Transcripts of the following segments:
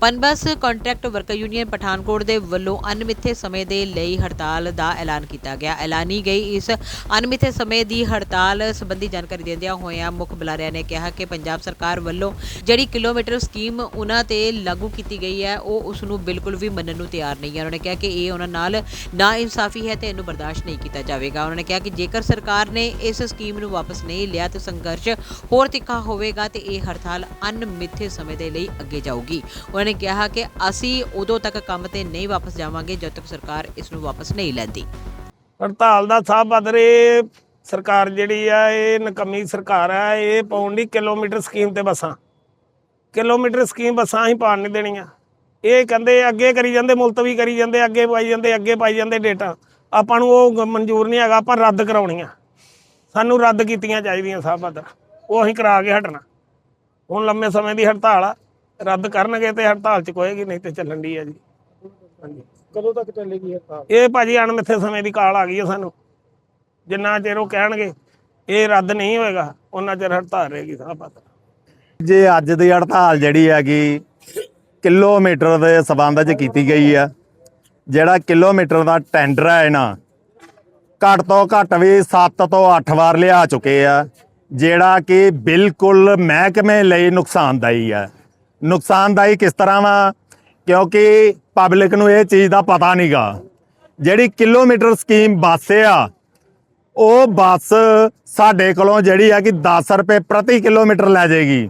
PUNBUS contract worker union Pathankot ਦੇ ਵੱਲੋਂ ਅਨਮਿੱਥੇ ਸਮੇਂ ਦੇ ਲਈ ਹੜਤਾਲ ਦਾ ਐਲਾਨ ਕੀਤਾ ਗਿਆ। ਐਲਾਨੀ ਗਈ ਇਸ ਅਨਮਿੱਥੇ ਸਮੇਂ ਦੀ ਹੜਤਾਲ ਸੰਬੰਧੀ ਜਾਣਕਾਰੀ ਦਿੰਦਿਆਂ ਹੋਇਆਂ ਮੁੱਖ ਬੁਲਾਰਿਆਂ ਨੇ ਕਿਹਾ ਕਿ ਪੰਜਾਬ ਸਰਕਾਰ ਵੱਲੋਂ ਜਿਹੜੀ ਕਿਲੋਮੀਟਰ ਸਕੀਮ ਉਹਨਾਂ ਤੇ ਲਾਗੂ ਕੀਤੀ ਗਈ ਹੈ, ਉਹ ਉਸ ਨੂੰ ਬਿਲਕੁਲ ਵੀ ਮੰਨਣ ਨੂੰ ਤਿਆਰ ਨਹੀਂ ਹੈ। ਉਹਨਾਂ ਨੇ ਕਿਹਾ ਕਿ ਇਹ ਉਹਨਾਂ ਨਾਲ ਨਾ ਇਨਸਾਫੀ ਹੈ ਤੇ ਇਹਨੂੰ ਬਰਦਾਸ਼ਤ ਨਹੀਂ ਕੀਤਾ ਜਾਵੇਗਾ। ਉਹਨਾਂ ਨੇ ਕਿਹਾ ਕਿ ਜੇਕਰ ਸਰਕਾਰ ਨੇ ਇਸ ਸਕੀਮ ਨੂੰ ਵਾਪਸ ਨਹੀਂ ਲਿਆ ਤੇ ਸੰਘਰਸ਼ ਹੋਰ ਤਿੱਖਾ ਹੋਵੇਗਾ ਤੇ ਇਹ ਹੜਤਾਲ ਅਨਮਿੱਥੇ ਸਮੇਂ ਦੇ ਲਈ ਅੱਗੇ ਜਾਊਗੀ। ਉਹਨਾਂ ਨੇ ਕਿਹਾ ਕਿ ਅਸੀਂ ਉਦੋਂ ਤੱਕ ਕੰਮ ਤੇ ਨਹੀਂ ਵਾਪਸ ਜਾਵਾਂਗੇ ਜਦ ਤੱਕ ਸਰਕਾਰ ਇਸ ਨੂੰ ਵਾਪਸ ਨਹੀਂ ਲੈਂਦੀ। ਹੜਤਾਲ ਦਾ ਸਾਹ ਬਦਰੇ ਸਰਕਾਰ ਜਿਹੜੀ ਆ, ਇਹ ਨਕਮੀ ਸਰਕਾਰ ਆ, ਇਹ ਪਾਉਣ ਦੀ ਕਿਲੋਮੀਟਰ ਸਕੀਮ ਤੇ ਬੱਸਾਂ। ਕਿਲੋਮੀਟਰ ਸਕੀਮ ਬੱਸਾਂ ਹੀ ਪਾਣ ਨਹੀਂ ਦੇਣੀਆਂ। ਇਹ ਕਹਿੰਦੇ ਅੱਗੇ ਕਰੀ ਜਾਂਦੇ, ਮੁਲਤਵੀ ਕਰੀ ਜਾਂਦੇ, ਅੱਗੇ ਪਾਈ ਜਾਂਦੇ, ਅੱਗੇ ਪਾਈ ਜਾਂਦੇ ਡੇਟਾ। ਆਪਾਂ ਨੂੰ ਉਹ ਮਨਜ਼ੂਰ ਨਹੀਂ ਹੈਗਾ, ਆਪਾਂ ਰੱਦ ਕਰਾਉਣੀਆਂ। ਸਾਨੂੰ ਰੱਦ ਕੀਤੀਆਂ ਚਾਹੀਦੀਆਂ ਸਾਹ ਬਦਰ ਉਹ ਅਸੀਂ ਕਰਾ ਕੇ ਹਟਣਾ। ਹੁਣ ਲੰਮੇ ਸਮੇਂ ਦੀ ਹੜਤਾਲ ਆ। ਰੱਦ ਕਰਨਗੇ ਤੇ ਹੜਤਾਲ ਚ ਕੋਏਗੀ ਨਹੀਂ ਤੇ ਚੱਲਣ ਦੀ ਆ ਜੀ। ਹਾਂਜੀ ਕਦੋਂ ਤੱਕ ਚੱਲੇਗੀ ਹੜਤਾਲ? ਇਹ ਭਾਜੀ ਅਣਮਿੱਥੇ ਸਮੇਂ ਦੀ ਕਾਲ ਆ ਗਈ ਹੈ ਸਾਨੂੰ। ਜਿੰਨਾ ਚਿਰ ਉਹ ਕਹਿਣਗੇ ਇਹ ਰੱਦ ਨਹੀਂ ਹੋਏਗਾ ਉਹਨਾਂ ਚਿਰ ਹੜਤਾਲ ਰਹੇਗੀ ਸਾਹ ਪਤਾ ਜੇ ਅੱਜ ਦੀ ਹੜਤਾਲ ਜਿਹੜੀ ਹੈਗੀ ਕਿਲੋਮੀਟਰ ਦੇ ਸਬੰਧ 'ਚ ਕੀਤੀ ਗਈ ਆ ਜਿਹੜਾ ਕਿਲੋਮੀਟਰ ਦਾ ਟੈਂਡਰ ਹੈ ਨਾ ਘੱਟ ਤੋਂ ਘੱਟ ਵੀ 7 ਤੋਂ 8 ਵਾਰ ਲਿਆ ਚੁੱਕੇ ਆ ਜਿਹੜਾ ਕਿ ਬਿਲਕੁਲ ਮਹਿਕਮੇ ਲਈ ਨੁਕਸਾਨਦਾਈ ਆ। ਨੁਕਸਾਨਦਾਈ ਕਿਸ ਤਰ੍ਹਾਂ ਵਾ? ਕਿਉਂਕਿ ਪਬਲਿਕ ਨੂੰ ਇਹ ਚੀਜ਼ ਦਾ ਪਤਾ ਨਹੀਂਗਾ ਜਿਹੜੀ ਕਿਲੋਮੀਟਰ ਸਕੀਮ ਬੱਸ ਆ, ਉਹ ਬੱਸ ਸਾਡੇ ਕੋਲੋਂ ਜਿਹੜੀ ਆ ਕਿ 10 ਰੁਪਏ ਪ੍ਰਤੀ ਕਿਲੋਮੀਟਰ ਲੈ ਜਾਏਗੀ।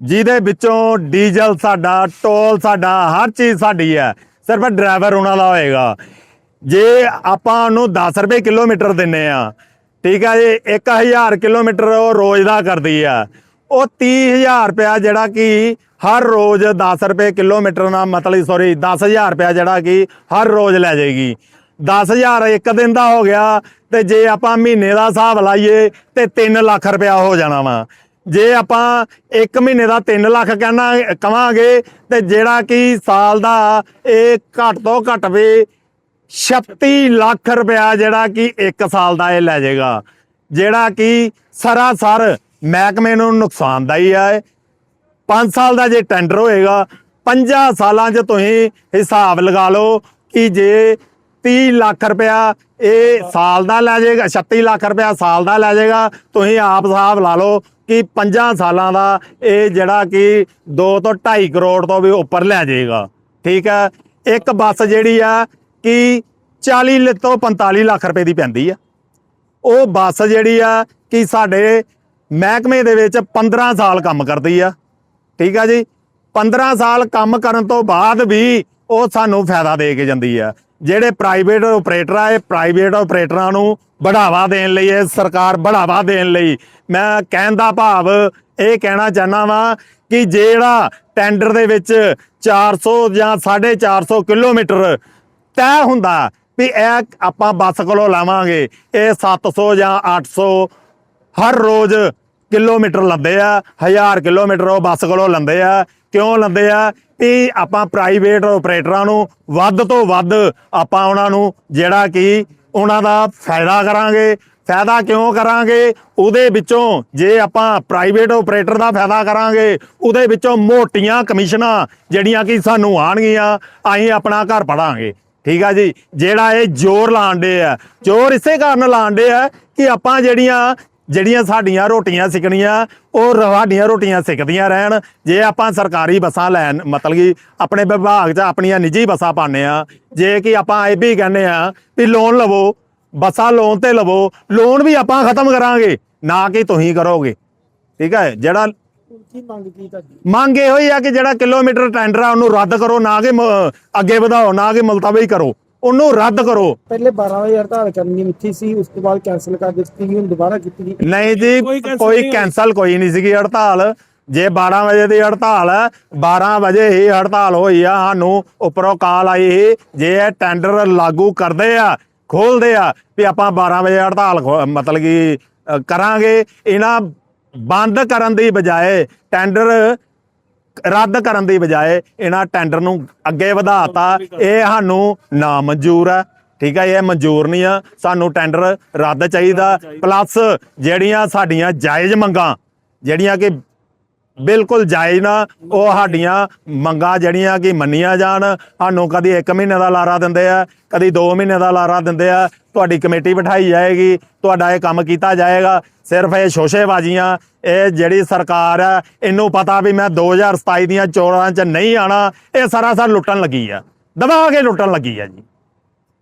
ਜਿਹਦੇ ਵਿੱਚੋਂ ਡੀਜ਼ਲ ਸਾਡਾ, ਟੋਲ ਸਾਡਾ, ਹਰ ਚੀਜ਼ ਸਾਡੀ ਹੈ ਸਿਰਫ ਡਰਾਈਵਰ ਉਹਨਾਂ ਦਾ ਹੋਏਗਾ। ਜੇ ਆਪਾਂ ਉਹਨੂੰ 10 ਰੁਪਏ ਕਿਲੋਮੀਟਰ ਦਿੰਨੇ ਆ, ਠੀਕ ਆ ਜੀ 1000 ਕਿਲੋਮੀਟਰ ਉਹ ਰੋਜ਼ ਦਾ ਕਰਦੀ ਆ। ਉਹ 30000 ਰੁਪਇਆ ਜਿਹੜਾ ਕਿ ਹਰ ਰੋਜ਼ 10 ਰੁਪਏ ਕਿਲੋਮੀਟਰ ਨਾਲ ਮਤਲਬ ਸੌਰੀ 10000 ਰੁਪਇਆ ਜਿਹੜਾ ਕਿ ਹਰ ਰੋਜ਼ ਲੈ ਜਾਏਗੀ। 10000 ਇੱਕ ਦਿਨ ਦਾ ਹੋ ਗਿਆ ਤੇ ਜੇ ਆਪਾਂ ਮਹੀਨੇ ਦਾ ਹਿਸਾਬ ਲਾਈਏ ਤੇ 3 ਲੱਖ ਰੁਪਇਆ ਹੋ ਜਾਣਾ ਵਾ। ਜੇ ਆਪਾਂ 1 ਮਹੀਨੇ ਦਾ 3 ਲੱਖ ਕਹਿਣਾ, ਕਵਾਂਗੇ ਤੇ ਜਿਹੜਾ ਕਿ ਸਾਲ ਦਾ ਇਹ ਘੱਟ ਤੋਂ ਘੱਟ ਵੀ 36 ਲੱਖ ਰੁਪਇਆ ਜਿਹੜਾ ਕਿ 1 ਸਾਲ ਦਾ ਇਹ ਲੈ ਜਾਏਗਾ। ਜਿਹੜਾ ਕਿ ਸਰਾਸਰ ਮਹਿਕਮੇ ਨੂੰ ਨੁਕਸਾਨਦਾਈ ਹੈ 5 ਸਾਲ ਦਾ ਜੇ ਟੈਂਡਰ ਹੋਏਗਾ 50 ਸਾਲਾਂ 'ਚ ਤੁਸੀਂ ਹਿਸਾਬ ਲਗਾ ਲਓ ਕਿ ਜੇ 30 ਲੱਖ ਰੁਪਇਆ ਇਹ ਸਾਲ ਦਾ ਲੈ ਜਾਏਗਾ 36 ਲੱਖ ਰੁਪਇਆ ਸਾਲ ਦਾ ਲੈ ਜਾਏਗਾ, ਤੁਸੀਂ ਆਪ ਹਿਸਾਬ ਲਾ ਲਓ ਕਿ 5 ਸਾਲਾਂ ਦਾ ਇਹ ਜਿਹੜਾ ਕਿ 2 ਤੋਂ 2.5 ਕਰੋੜ ਤੋਂ ਵੀ ਉੱਪਰ ਲੈ ਜਾਏਗਾ। ਠੀਕ ਹੈ? ਇੱਕ ਬੱਸ ਜਿਹੜੀ ਆ ਕਿ 40 ਤੋਂ 45 ਲੱਖ ਰੁਪਏ ਦੀ ਪੈਂਦੀ ਆ। ਉਹ ਬੱਸ ਜਿਹੜੀ ਆ ਕਿ ਸਾਡੇ ਮਹਿਕਮੇ ਦੇ ਵਿੱਚ 15 ਸਾਲ ਕੰਮ ਕਰਦੀ ਆ। ਠੀਕ ਆ ਜੀ? 15 ਸਾਲ ਕੰਮ ਕਰਨ ਤੋਂ ਬਾਅਦ ਵੀ ਉਹ ਸਾਨੂੰ ਫਾਇਦਾ ਦੇ ਕੇ ਜਾਂਦੀ ਆ। ਜਿਹੜੇ ਪ੍ਰਾਈਵੇਟ ਆਪਰੇਟਰ ਆ, ਇਹ ਪ੍ਰਾਈਵੇਟ ਆਪਰੇਟਰਾਂ ਨੂੰ ਬੜਾਵਾ ਦੇਣ ਲਈ, ਇਹ ਸਰਕਾਰ ਬੜਾਵਾ ਦੇਣ ਲਈ ਮੈਂ ਕਹਿਣ ਦਾ ਭਾਵ ਇਹ ਕਹਿਣਾ ਚਾਹਨਾ ਵਾਂ ਕਿ ਜਿਹੜਾ ਟੈਂਡਰ ਦੇ ਵਿੱਚ 400 ਜਾਂ 450 ਕਿਲੋਮੀਟਰ ਤੈਅ ਹੁੰਦਾ ਵੀ ਇਹ ਆਪਾਂ ਬੱਸ ਕੋਲੋਂ ਲਾਵਾਂਗੇ, ਇਹ 700 ਜਾਂ 800 ਹਰ ਰੋਜ਼ ਕਿਲੋਮੀਟਰ ਲੰਦੇ ਆ 1000 ਕਿਲੋਮੀਟਰ ਉਹ ਬੱਸ ਕੋਲੋਂ ਲੰਦੇ ਆ। ਕਿਉਂ ਲੰਦੇ ਆ? ਵੀ ਆਪਾਂ ਪ੍ਰਾਈਵੇਟ ਆਪਰੇਟਰਾਂ ਨੂੰ ਵੱਧ ਤੋਂ ਵੱਧ ਆਪਾਂ ਉਹਨਾਂ ਨੂੰ ਜਿਹੜਾ ਕਿ ਉਹਨਾਂ ਦਾ ਫਾਇਦਾ ਕਰਾਂਗੇ। ਫਾਇਦਾ ਕਿਉਂ ਕਰਾਂਗੇ? ਉਹਦੇ ਵਿੱਚੋਂ ਜੇ ਆਪਾਂ ਪ੍ਰਾਈਵੇਟ ਆਪਰੇਟਰ ਦਾ ਫਾਇਦਾ ਕਰਾਂਗੇ, ਉਹਦੇ ਵਿੱਚੋਂ ਮੋਟੀਆਂ ਕਮਿਸ਼ਨਾਂ ਜਿਹੜੀਆਂ ਕਿ ਸਾਨੂੰ ਆਣਗੀਆਂ ਅਸੀਂ ਆਪਣਾ ਘਰ ਪੜਾਂਗੇ। ਠੀਕ ਆ ਜੀ? ਜਿਹੜਾ ਇਹ ਜ਼ੋਰ ਲਾਉਂਦੇ ਆ। ਜ਼ੋਰ ਇਸੇ ਕਾਰਨ ਲਾਉਂਦੇ ਆ ਕਿ ਆਪਾਂ ਜਿਹੜੀਆਂ ਜਿਹੜੀਆਂ ਸਾਡੀਆਂ ਰੋਟੀਆਂ ਸਿਕਣੀਆਂ ਉਹ ਸਾਡੀਆਂ ਰੋਟੀਆਂ ਸਿੱਕਦੀਆਂ ਰਹਿਣ। ਜੇ ਆਪਾਂ ਸਰਕਾਰੀ ਬੱਸਾਂ ਲੈਣ ਮਤਲਬ ਕਿ ਆਪਣੇ ਵਿਭਾਗ 'ਚ ਆਪਣੀਆਂ ਨਿੱਜੀ ਬੱਸਾਂ ਪਾਉਂਦੇ ਆ ਜੇ ਕਿ ਆਪਾਂ ਇਹ ਵੀ ਕਹਿੰਦੇ ਆ ਵੀ ਲੋਨ ਲਵੋ ਬੱਸਾਂ ਲੋਨ ਤੇ ਲਵੋ ਲੋਨ ਵੀ ਆਪਾਂ ਖਤਮ ਕਰਾਂਗੇ ਨਾ ਕਿ ਤੁਸੀਂ ਕਰੋਗੇ। ਠੀਕ ਹੈ ਜਿਹੜਾ ਮੰਗ ਇਹੋ ਹੀ ਆ ਕਿ ਜਿਹੜਾ ਕਿਲੋਮੀਟਰ ਟੈਂਡਰ ਆ ਉਹਨੂੰ ਰੱਦ ਕਰੋ ਨਾ ਕਿ ਅੱਗੇ ਵਧਾਓ ਨਾ ਕਿ ਮੁਲਤਵੀ ਕਰੋ। ਉਹਨੂੰ ਰੱਦ ਕਰੋ। ਪਹਿਲੇ 12 ਵਜੇ ਹੜਤਾਲ ਕਰਨੀ ਮਿੱਥੀ ਸੀ ਉਸ ਤੋਂ ਬਾਅਦ ਕੈਨਸਲ ਕਰ ਦਿੱਤੀ ਗਈ ਹੁਣ ਦੁਬਾਰਾ ਕੀਤੀ ਗਈ ਨਹੀਂ ਜੀ ਕੋਈ cancel ਕੋਈ ਨਹੀਂ ਕੈਨਸਲ ਕੋਈ ਨਹੀਂ ਸੀਗੀ ਹੜਤਾਲ। ਜੇ 12 ਵਜੇ ਦੀ ਹੜਤਾਲ ਹੈ 12 ਵਜੇ ਹੀ ਹੜਤਾਲ ਹੋਈ ਆ ਸਾਨੂੰ ਉੱਪਰੋਂ ਕਾਲ ਆਈ ਸੀ ਜੇ ਇਹ ਟੈਂਡਰ ਲਾਗੂ ਕਰਦੇ ਆ ਖੋਲਦੇ ਆ ਵੀ ਆਪਾਂ 12 ਵਜੇ ਹੜਤਾਲ ਮਤਲਬ ਕਿ ਕਰਾਂਗੇ ਇਹਨਾਂ ਬੰਦ ਕਰਨ ਦੀ ਬਜਾਏ ਟੈਂਡਰ ਰੱਦ ਕਰਨ ਦੀ ਬਜਾਏ ਇਹਨਾਂ ਟੈਂਡਰ ਨੂੰ ਅੱਗੇ ਵਧਾਤਾ। ਇਹ ਸਾਨੂੰ ਨਾ ਮਨਜ਼ੂਰ ਹੈ। ਠੀਕ ਹੈ ਇਹ ਮਨਜ਼ੂਰ ਨਹੀਂ ਆ। ਸਾਨੂੰ ਟੈਂਡਰ ਰੱਦ ਚਾਹੀਦਾ। ਪਲੱਸ ਜਿਹੜੀਆਂ ਸਾਡੀਆਂ ਜਾਇਜ਼ ਮੰਗਾਂ ਜਿਹੜੀਆਂ ਕਿ ਬਿਲਕੁਲ ਜਾਇਜ਼ ਨਾ, ਉਹ ਸਾਡੀਆਂ ਮੰਗਾਂ ਜਿਹੜੀਆਂ ਕਿ ਮੰਨੀਆਂ ਜਾਣ, ਸਾਨੂੰ ਕਦੀ 1 ਮਹੀਨੇ ਦਾ ਲਾਰਾ ਦਿੰਦੇ ਆ, ਕਦੀ 2 ਮਹੀਨੇ ਦਾ ਲਾਰਾ ਦਿੰਦੇ ਆ, ਤੁਹਾਡੀ ਕਮੇਟੀ ਬਿਠਾਈ ਜਾਏਗੀ, ਤੁਹਾਡਾ ਇਹ ਕੰਮ ਕੀਤਾ ਜਾਏਗਾ, ਸਿਰਫ ਇਹ ਸ਼ੋਸ਼ੇਬਾਜ਼ੀਆਂ, ਇਹ ਜਿਹੜੀ ਸਰਕਾਰ ਆ, ਇਹਨੂੰ ਪਤਾ ਵੀ ਮੈਂ 2027 ਦੀਆਂ ਚੋਣਾਂ 'ਚ ਨਹੀਂ ਆਣਾ ਇਹ ਸਰਾਸਰ ਲੁੱਟਣ ਲੱਗੀ ਆ, ਦਬਾ ਕੇ ਲੁੱਟਣ ਲੱਗੀ ਆ ਜੀ।